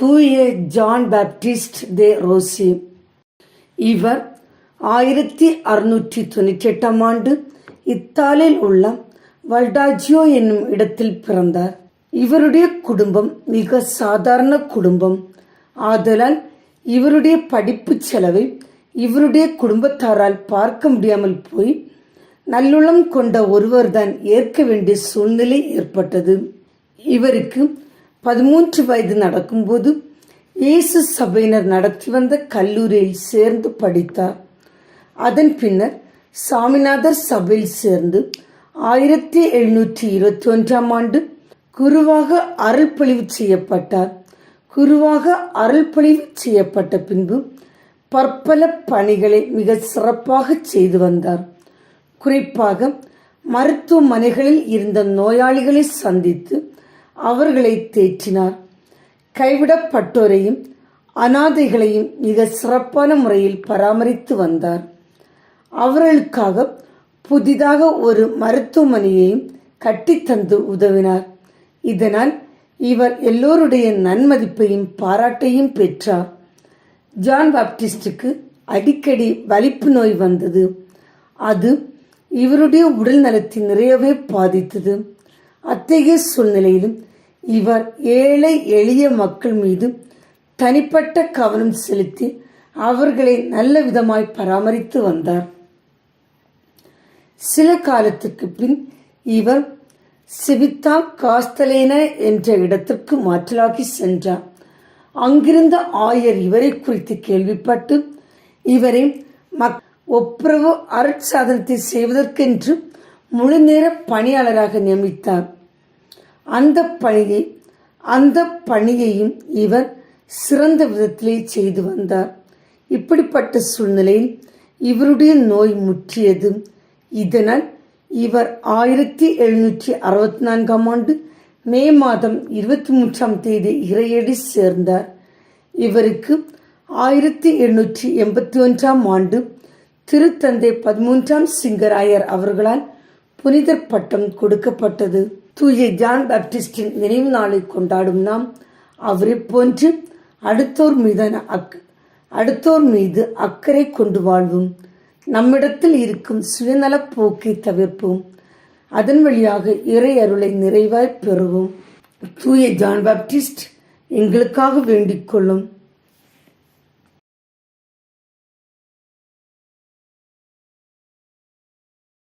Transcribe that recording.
தூய John Baptist தே Rousey. இவர் ஆயிரத்தி அறுநூற்றி தொண்ணூற்றி எட்டாம் ஆண்டு இத்தாலியில் உள்ள வல்டாஜியோ என்னும் இடத்தில் பிறந்தார். இவருடைய குடும்பம் மிக சாதாரண குடும்பம். ஆதலால் இவருடைய படிப்பு செலவை இவருடைய குடும்பத்தாரால் பார்க்க முடியாமல் போய் நல்லுளம் கொண்ட ஒருவர்தான் ஏற்க வேண்டிய சூழ்நிலை ஏற்பட்டது. இவருக்கு பதிமூன்று வயது நடக்கும்போது இயேசு சபையினர் நடத்தி வந்த கல்லூரியில் சேர்ந்து படித்தார். அதன் பின்னர் சாமிநாதர் சபையில் சேர்ந்து ஆயிரத்தி எழுநூற்றி இருபத்தி ஒன்றாம் ஆண்டு குருவாக அருள்பொழிவு செய்யப்பட்டார். குருவாக அருள்பொழிவு செய்யப்பட்ட பின்பு பற்பல பணிகளை மிக சிறப்பாக செய்து வந்தார். குறிப்பாக மருத்துவமனைகளில் இருந்த நோயாளிகளை சந்தித்து அவர்களை தேற்றினார். கைவிடப்பட்டோரையும் அனாதைகளையும் மிக சிறப்பான முறையில் பராமரித்து வந்தார். அவர்களுக்காக புதிதாக ஒரு மருத்துவமனையையும் கட்டித்தந்து உதவினார். இதனால் இவர் எல்லோருடைய நன்மதிப்பையும் பாராட்டையும் பெற்றார். ஜான் பாப்டிஸ்டுக்கு அடிக்கடி வலிப்பு நோய் வந்தது. அது இவருடைய உடல் நலத்தை நிறையவே பாதித்தது. அத்தகைய சூழ்நிலையிலும் இவர் ஏழை எளிய மக்கள் மீது தனிப்பட்ட கவனம் செலுத்தி அவர்களை நல்ல விதமாய் பராமரித்து வந்தார். சில காலத்துக்கு பின் இவர் சிவித்தா காஸ்தலேன என்ற இடத்திற்கு மாற்றலாகி சென்றார். அங்கிருந்த ஆயர் இவரை குறித்து கேள்விப்பட்டு இவரை மக் ஒப்புரவு அருட்சாதனத்தை செய்வதற்கென்று முழு நேர பணியாளராக நியமித்தார். அந்த பணியை அந்த பணியையும் இவர் சிறந்த விதத்திலே செய்து வந்தார். இப்படிப்பட்ட சூழ்நிலையில் இவருடைய நோய் முற்றியது இதனால் இவர் ஆயிரத்தி எழுநூற்றி அறுபத்தி நான்காம் ஆண்டு மே மாதம் இருபத்தி மூன்றாம் தேதி இறையடி சேர்ந்தார். இவருக்கு ஆயிரத்தி எண்ணூற்றி எண்பத்தி ஒன்றாம் ஆண்டு திருத்தந்தை பதிமூன்றாம் சிங்கராயர் அவர்களால் புனிதர் பட்டம் கொடுக்கப்பட்டது. தூய ஜான் பாப்டிஸ்டின் நினைவு நாளை கொண்டாடும் நாம் அவரை போன்று அடுத்தோர் மீதான அக் அடுத்தோர் மீது அக்கறை கொண்டு வாழ்வோம். நம்மிடத்தில் இருக்கும் சுயநலப் போக்கை தவிர்ப்போம். அதன் வழியாக இறை அருளை நிறைவாய் பெறுவோம். தூய ஜான் பாப்டிஸ்ட் எங்களுக்காக வேண்டிக் கொள்ளும்.